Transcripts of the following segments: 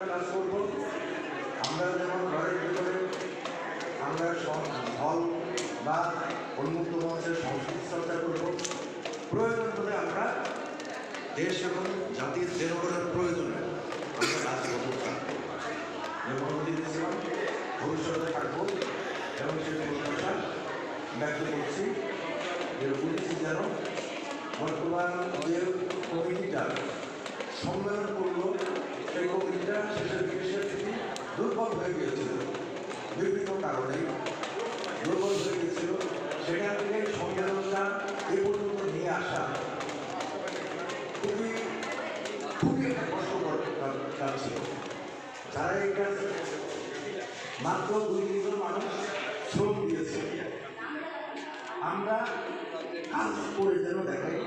কাজ করব আমরা যেমন ঘরের ভিতরে, আমরা হল বা উন্মুক্ত মঞ্চের সংস্কৃতি চর্চা করব। প্রয়োজন হলে আমরা দেশ এবং জাতির জনগণের প্রয়োজনে, আমরা করব। থাকব যেমন দিয়েছিলাম ভবিষ্যতে থাকব এবং সেই প্রত্যাশা ব্যক্ত করছি। যে বলেছি যেন বর্তমান যে কমিটিটা শেষের দিকে সে খুবই দুর্বল হয়ে গিয়েছিল। বিভিন্ন কারণে দুর্বল হয়ে গিয়েছিল। সেখান থেকে সম্মেলনটা এ পর্যন্ত নিয়ে আসা খুবই খুবই একটা কষ্টকর কাজ- ছিল। যারা কাজ মাত্র দুই তিনজন মানুষ শ্রম দিয়েছে, আমরা কাজ করে যেন দেখাই।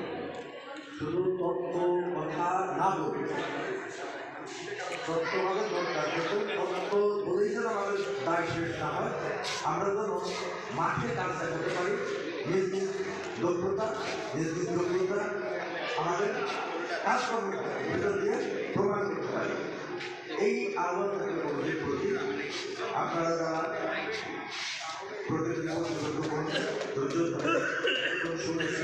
শুধু তথ্য, কথা না বলে সত্যভাবে দরকার সত্য বলেই যেন আমাদের দায় শেষ না হয়। আমরা যেন মাঠে কাজটা করতে পারি। নিজ নিজ দক্ষতা, নিজ নিজ দক্ষতা আমাদের কাজকর্মের ভিতর দিয়ে প্রমাণ করতে পারি। এই আহ্বান থাকবে বন্ধুদের প্রতি আপনারা যারা প্রতিদিন ধৈর্য ধরে শুনেছেন